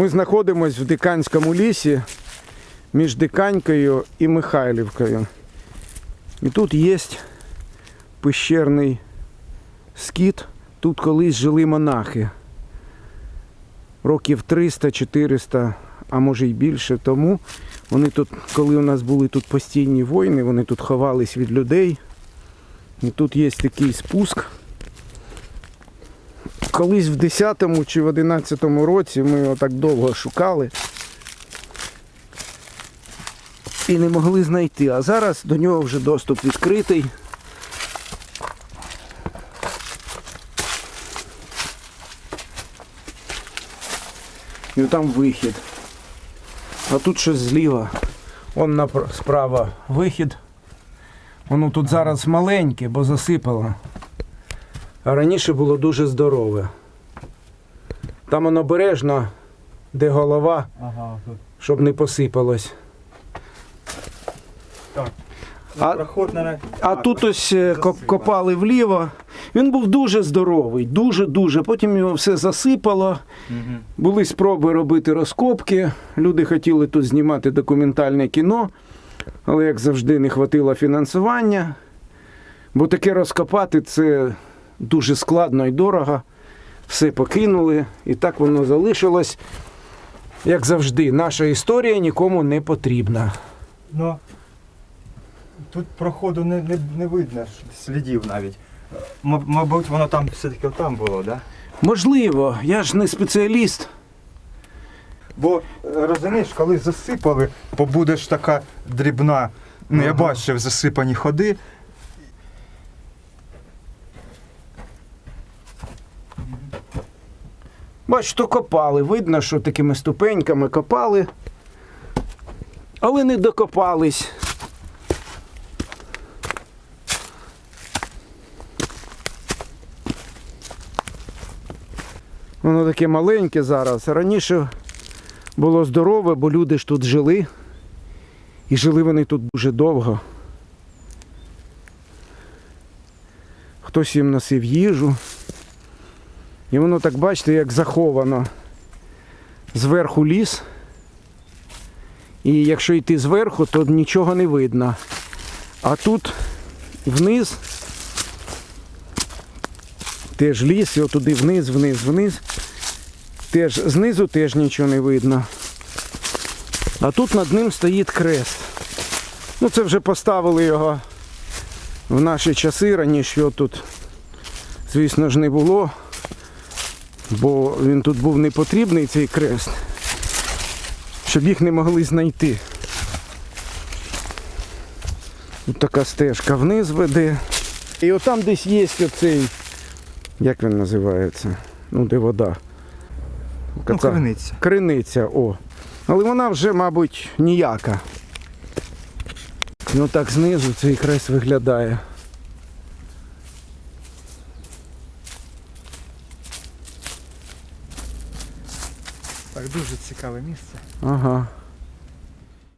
Ми знаходимося в Диканському лісі між Диканькою і Михайлівкою. І тут є пещерний скіт. Тут колись жили монахи. Років 300-400, а може й більше тому. Вони тут, коли у нас були тут постійні війни, вони тут ховались від людей. І тут є такий спуск. Колись в 10-му чи в 11-му році ми його так довго шукали і не могли знайти. А зараз до нього вже доступ відкритий. І там вихід. А тут щось зліва. Он справа вихід. Воно тут зараз маленьке, бо засипало. А раніше було дуже здорове. Там воно обережно, де голова, Ага, тут. щоб не посипалось. А- Проход, наверное. А тут ось е, ко- копали вліво. Він був дуже здоровий, дуже-дуже. Потім його все засипало. Угу. Були спроби робити розкопки. Люди хотіли тут знімати документальне кіно, але, як завжди, не хватило фінансування. Бо таке розкопати це дуже складно і дорого. Все покинули, і так воно залишилось. Як завжди, наша історія нікому не потрібна. Ну, тут проходу не, не, не видно слідів навіть. М- мабуть, воно там все-таки там було, да? Можливо, я ж не спеціаліст. Бо е, розумієш, коли засипали, побудеш така дрібна. Ну, я бачив засипані ходи. Бач, то копали. Видно, що такими ступеньками копали. Але не докопались. Воно таке маленьке зараз. Раніше було здорове, бо люди ж тут жили. І жили вони тут дуже довго. Хтось їм носив їжу. І воно так бачите, як заховано зверху ліс. І якщо йти зверху, то нічого не видно. А тут вниз теж ліс, і отуди вниз, вниз, вниз. Теж знизу теж нічого не видно. А тут над ним стоїть крест. Ну це вже поставили його в наші часи, раніше його тут, звісно ж, не було бо він тут був не потрібний, цей крест, щоб їх не могли знайти. Тут така стежка вниз веде. І отам десь є оцей, як він називається? Ну, де вода. Ну, криниця. Криниця, о. Але вона вже, мабуть, ніяка. Ну так знизу цей крест виглядає. Так, дуже цікаве місце. Ага.